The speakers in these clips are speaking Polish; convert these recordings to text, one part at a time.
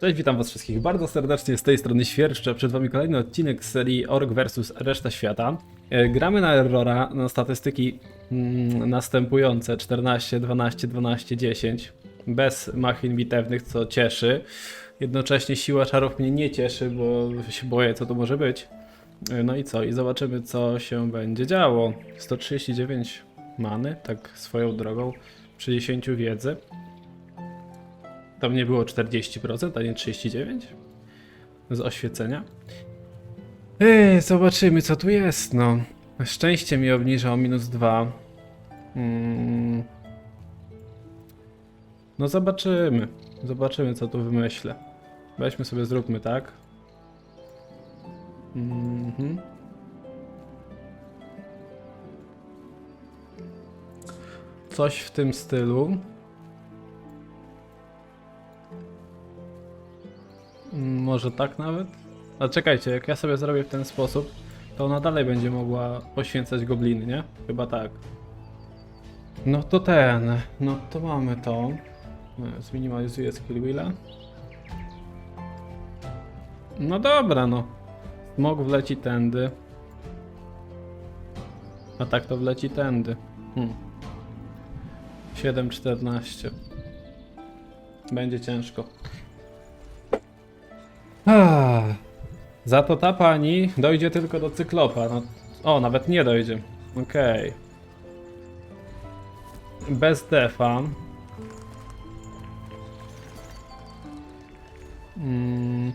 Cześć, witam was wszystkich bardzo serdecznie z tej strony Świerszcze. Przed wami kolejny odcinek z serii Org vs Reszta Świata. E, Gramy na Errora, na statystyki mm, następujące 14, 12, 12, 10. Bez machin bitewnych, co cieszy. Jednocześnie siła czarów mnie nie cieszy, bo się boję, co to może być. E, No i co? I zobaczymy, co się będzie działo. 139 many, tak swoją drogą, przy 10 wiedzy. Tam nie było 40%, a nie 39%? Z oświecenia. Ej, zobaczymy co tu jest, no. Szczęście mi obniża o minus 2. Mm. No zobaczymy. Zobaczymy co tu wymyślę. Weźmy sobie, zróbmy tak. Mhm. Coś w tym stylu. Może tak nawet? A czekajcie, jak ja sobie zrobię w ten sposób, to ona dalej będzie mogła poświęcać gobliny, nie? Chyba tak. No to ten, no to mamy to. E, Zminimalizuję skill wheela. No dobra, no. Smog wleci tędy. A tak to wleci tędy. Hmm. 7,14. Będzie ciężko. Ah, za to ta pani dojdzie tylko do cyklopa. No, o, nawet nie dojdzie. Okej. Bez defa. Mm.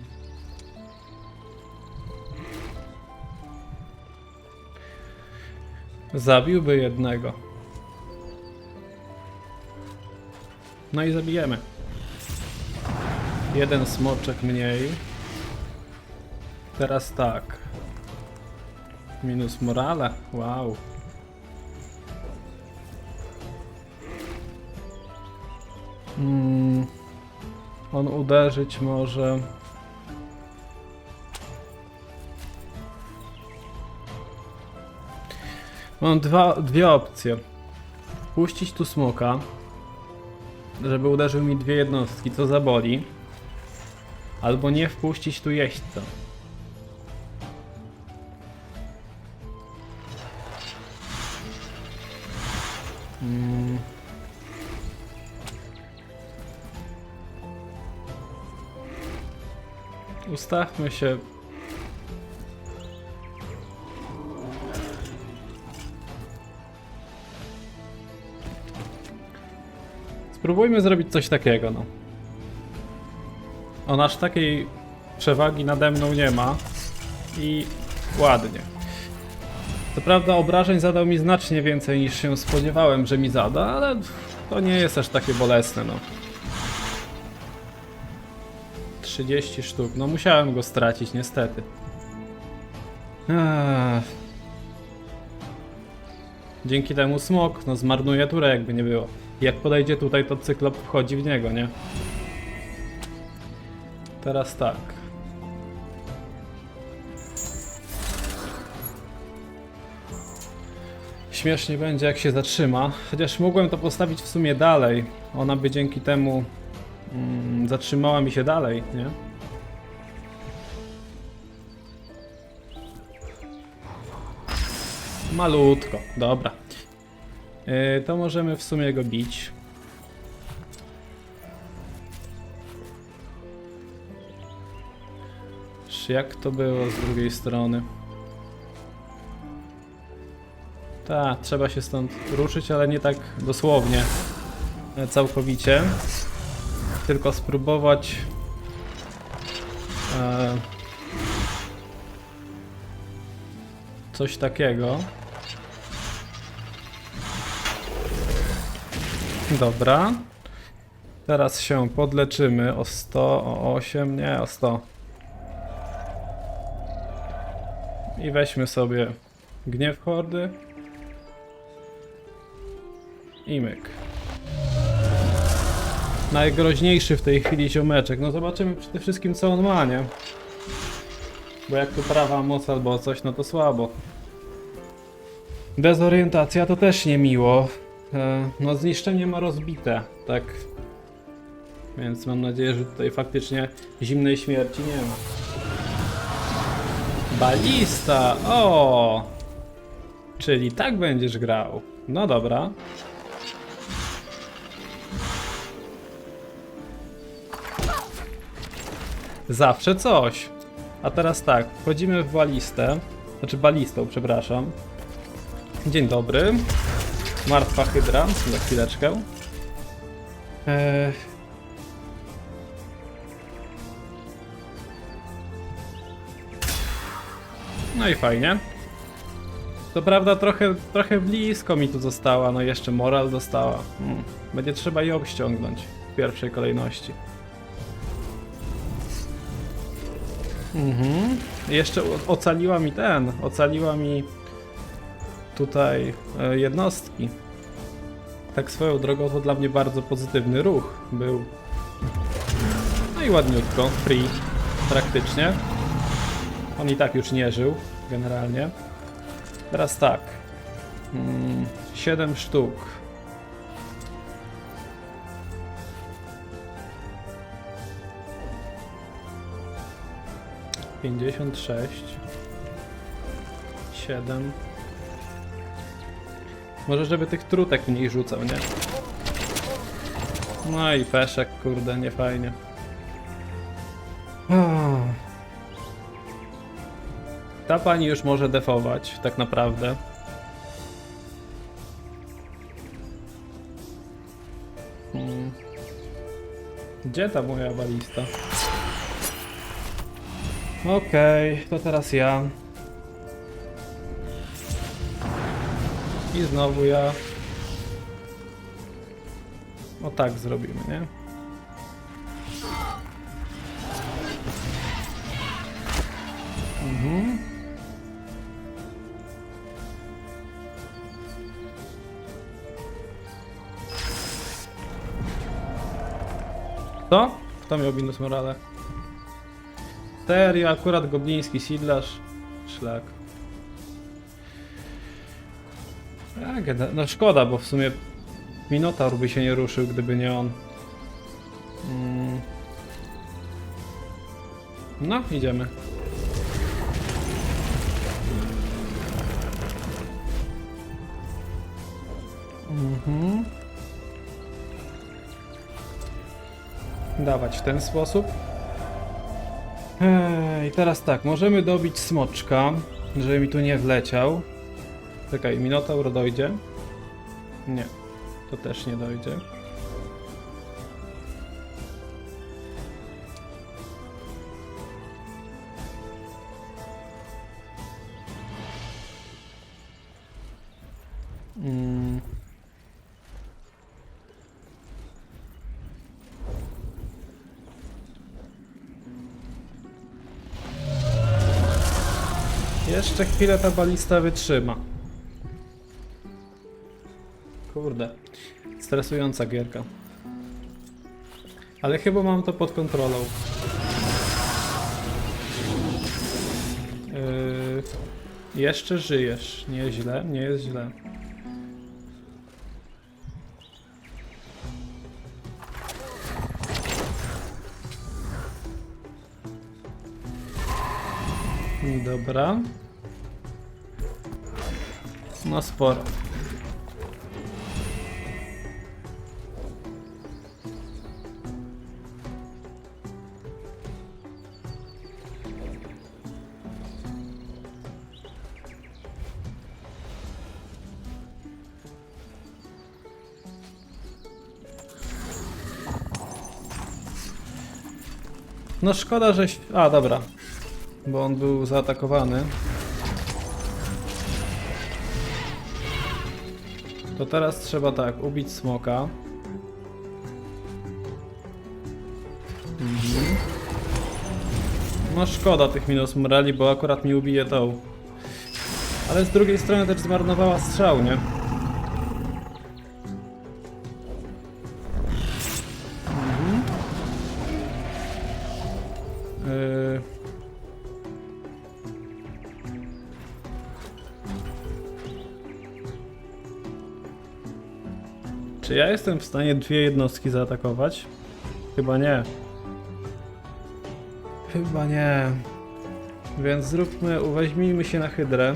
Zabiłby jednego. No i zabijemy. Jeden smoczek mniej. Teraz tak. Minus morale. Wow. Mm, on uderzyć może. Mam dwa, dwie opcje. Puścić tu smoka, żeby uderzył mi dwie jednostki, co zaboli. Albo nie wpuścić tu jeźdźca. Mm. Ustawmy się. Spróbujmy zrobić coś takiego, no. On aż takiej przewagi nade mną nie ma. I ładnie. Co prawda obrażeń zadał mi znacznie więcej niż się spodziewałem, że mi zada, ale to nie jest aż takie bolesne, no. 30 sztuk, no musiałem go stracić, niestety. Ech. Dzięki temu smok, no zmarnuje turę jakby nie było. Jak podejdzie tutaj, to cyklop wchodzi w niego, nie? Teraz tak. Śmiesznie będzie jak się zatrzyma, chociaż mogłem to postawić w sumie dalej. Ona by dzięki temu mm, zatrzymała mi się dalej, nie? Malutko, dobra. Yy, to możemy w sumie go bić. Czy Jak to było z drugiej strony? Tak, trzeba się stąd ruszyć, ale nie tak dosłownie, e, całkowicie. Tylko spróbować e, coś takiego. Dobra. Teraz się podleczymy o 100, o 8, nie, o 100. I weźmy sobie gniew hordy. I myk. Najgroźniejszy w tej chwili ziomeczek. No zobaczymy przede wszystkim co on ma, nie? Bo jak tu prawa moc albo coś, no to słabo. Dezorientacja to też niemiło. E, no zniszczenie ma rozbite, tak Więc mam nadzieję, że tutaj faktycznie zimnej śmierci nie ma. Balista! O! Czyli tak będziesz grał. No dobra. Zawsze coś. A teraz tak, wchodzimy w balistę. Znaczy balistą, przepraszam. Dzień dobry. Martwa hydra, za chwileczkę. Eee... No i fajnie. To prawda trochę, trochę blisko mi tu została, no jeszcze moral dostała. Hmm. Będzie trzeba ją ściągnąć w pierwszej kolejności. Mhm. Jeszcze ocaliła mi ten, ocaliła mi tutaj e, jednostki. Tak swoją drogą to dla mnie bardzo pozytywny ruch był. No i ładniutko, free praktycznie. On i tak już nie żył, generalnie. Teraz tak. Mm, 7 sztuk. Pięćdziesiąt sześć. Siedem. Może żeby tych trutek mniej rzucał, nie? No i peszek, kurde, nie fajnie. Ta pani już może defować, tak naprawdę. Hmm. Gdzie ta moja balista? Okej, to teraz ja. I znowu ja. O tak zrobimy, nie? Mhm. Co? Kto miał minus morale? Serio, akurat gobliński sidlarz. Szlak. A, gada- no szkoda, bo w sumie Minotaur by się nie ruszył, gdyby nie on. Mm. No, idziemy. Mhm. Dawać w ten sposób. I teraz tak, możemy dobić smoczka, żeby mi tu nie wleciał. Czekaj, Minotaur dojdzie? Nie, to też nie dojdzie. Jeszcze chwilę ta balista wytrzyma. Kurde. Stresująca gierka. Ale chyba mam to pod kontrolą. Yy, jeszcze żyjesz. Nieźle, nie jest źle. Dobra. No sporo. No szkoda, że... A, dobra. Bo on był zaatakowany. To teraz trzeba tak, ubić smoka. Mhm. No szkoda tych minus morali, bo akurat mi ubije tą. Ale z drugiej strony też zmarnowała strzał, nie? Czy ja jestem w stanie dwie jednostki zaatakować? Chyba nie. Chyba nie. Więc zróbmy, uweźmijmy się na hydrę.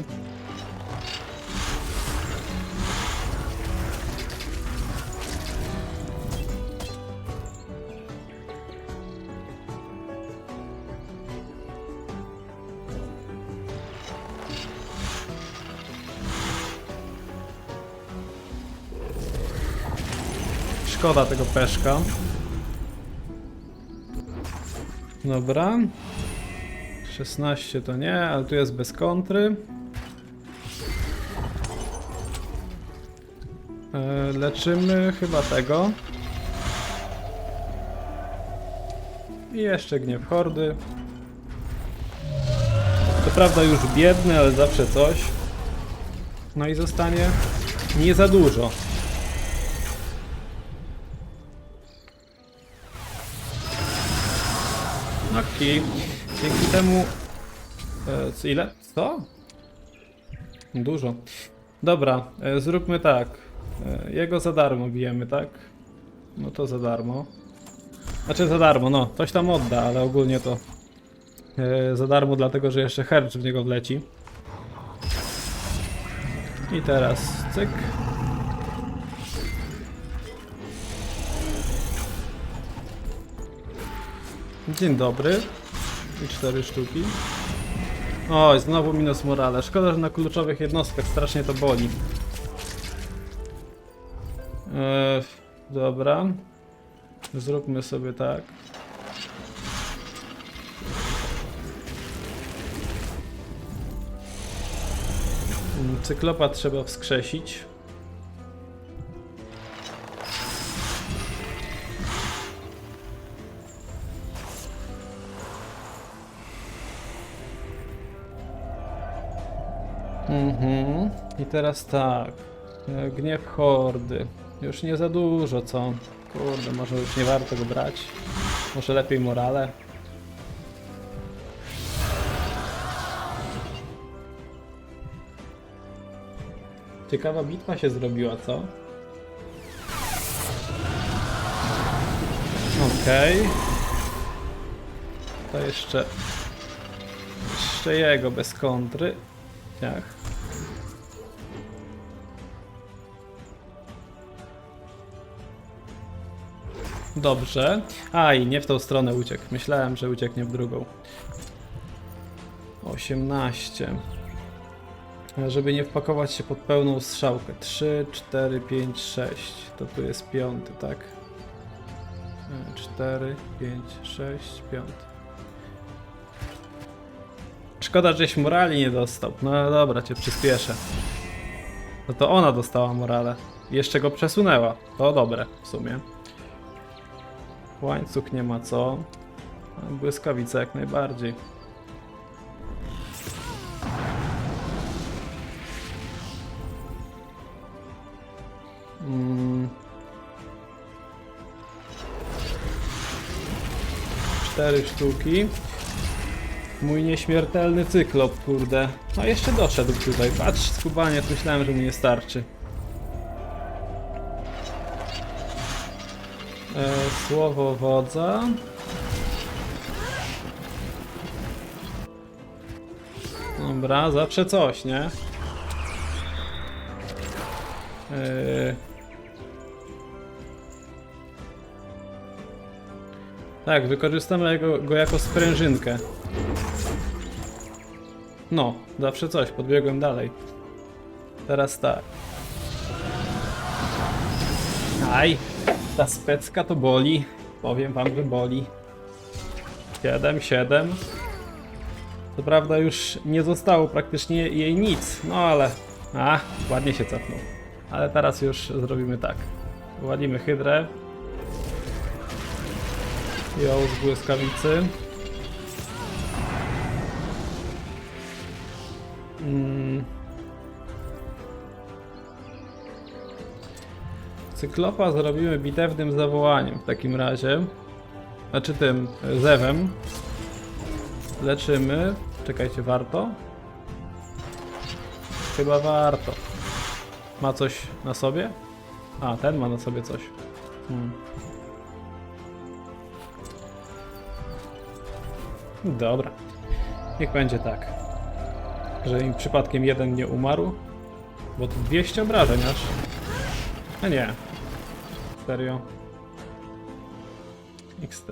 Szkoda tego peszka. Dobra. 16 to nie, ale tu jest bez kontry. E, leczymy chyba tego. I jeszcze gniew hordy. To prawda już biedny, ale zawsze coś. No i zostanie nie za dużo. Dzięki temu... E, co, ile? Co? Dużo. Dobra, e, zróbmy tak. E, jego za darmo bijemy, tak? No to za darmo. Znaczy za darmo, no. Coś tam odda, ale ogólnie to e, za darmo, dlatego że jeszcze hercz w niego wleci. I teraz cyk. Dzień dobry. I cztery sztuki. Oj, znowu minus morale. Szkoda, że na kluczowych jednostkach strasznie to boli. Eee, dobra. Zróbmy sobie tak. Cyklopa trzeba wskrzesić. Mhm. I teraz tak. Gniew hordy. Już nie za dużo, co? Kurde, może już nie warto go brać. Może lepiej morale. Ciekawa bitwa się zrobiła, co? Okej. To jeszcze... Jeszcze jego bez kontry. Jak? Dobrze. Aj, nie w tą stronę uciekł. Myślałem, że ucieknie w drugą. 18. Żeby nie wpakować się pod pełną strzałkę. 3, 4, 5, 6. To tu jest piąty, tak? 4, 5, 6, piąty. Szkoda, żeś morali nie dostał. No dobra, cię przyspieszę. No to ona dostała morale. Jeszcze go przesunęła. To dobre w sumie. Łańcuch nie ma co. Błyskawica jak najbardziej. Mm. Cztery sztuki. Mój nieśmiertelny cyklop, kurde. No jeszcze doszedł tutaj. Patrz, skubanie, myślałem, że mi nie starczy. E, słowo wodza. Dobra, zawsze coś, nie? E, tak, wykorzystamy go, go jako sprężynkę. No, zawsze coś, podbiegłem dalej. Teraz tak. Aj, ta specka to boli. Powiem wam, że boli. 7, 7. Co prawda już nie zostało praktycznie jej nic, no ale... A, ładnie się cofnął. Ale teraz już zrobimy tak. Uwalimy hydrę. Ją z błyskawicy. Cyklopa zrobimy bitewnym zawołaniem w takim razie. Znaczy tym e, zewem. Leczymy. Czekajcie, warto? Chyba warto. Ma coś na sobie? A, ten ma na sobie coś. Hmm. Dobra. Niech będzie tak. Że im przypadkiem jeden nie umarł. Bo to 200 obrażeń aż. A nie. Serio. XT.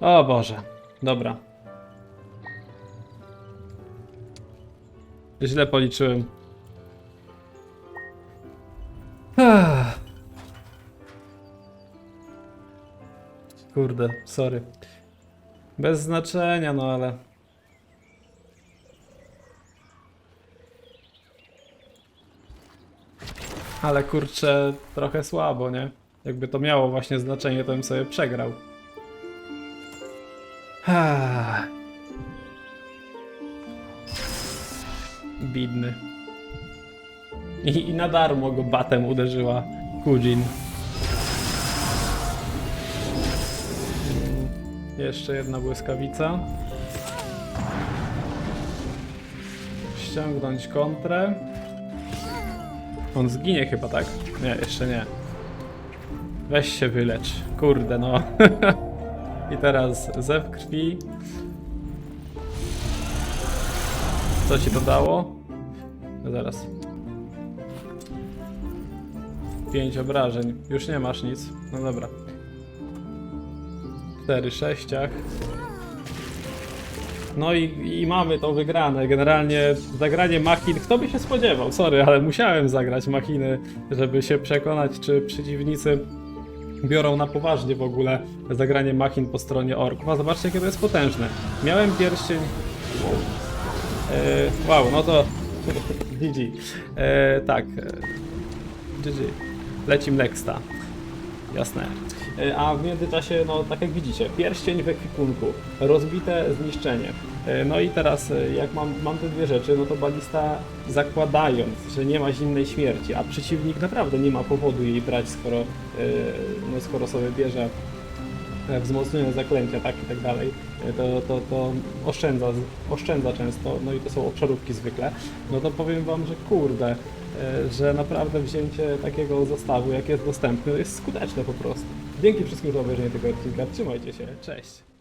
O Boże. Dobra. Źle policzyłem. Kurde, sorry. Bez znaczenia, no ale. Ale kurczę, trochę słabo, nie? Jakby to miało właśnie znaczenie, to bym sobie przegrał. Ah. Bidny. I, I na darmo go batem uderzyła Kujin. Jeszcze jedna błyskawica. Ściągnąć kontrę. On zginie chyba, tak? Nie, jeszcze nie. Weź się wylecz. Kurde, no. I teraz zew krwi. Co ci to dało? No zaraz. 5 obrażeń. Już nie masz nic. No dobra. 4 sześciach. No i, i mamy to wygrane. Generalnie zagranie machin. Kto by się spodziewał? Sorry, ale musiałem zagrać machiny, żeby się przekonać, czy przeciwnicy biorą na poważnie w ogóle zagranie machin po stronie orków. A zobaczcie, jakie to jest potężne. Miałem pierścień. E, wow, no to. GG. E, tak. e, GG. Lecim Nexta. Jasne. E, A w międzyczasie, no tak jak widzicie, pierścień w ekwipunku, rozbite zniszczenie. E, No i teraz, e, jak mam, mam te dwie rzeczy, no to balista zakładając, że nie ma zimnej śmierci, a przeciwnik naprawdę nie ma powodu jej brać, skoro, no, skoro sobie bierze wzmocnione zaklęcia, tak i tak dalej, to, to, to oszczędza, oszczędza często, no i to są obszarówki zwykle, no to powiem wam, że kurde, że naprawdę wzięcie takiego zestawu, jak jest dostępny, jest skuteczne po prostu. Dzięki wszystkim za obejrzenie tego odcinka, trzymajcie się, cześć!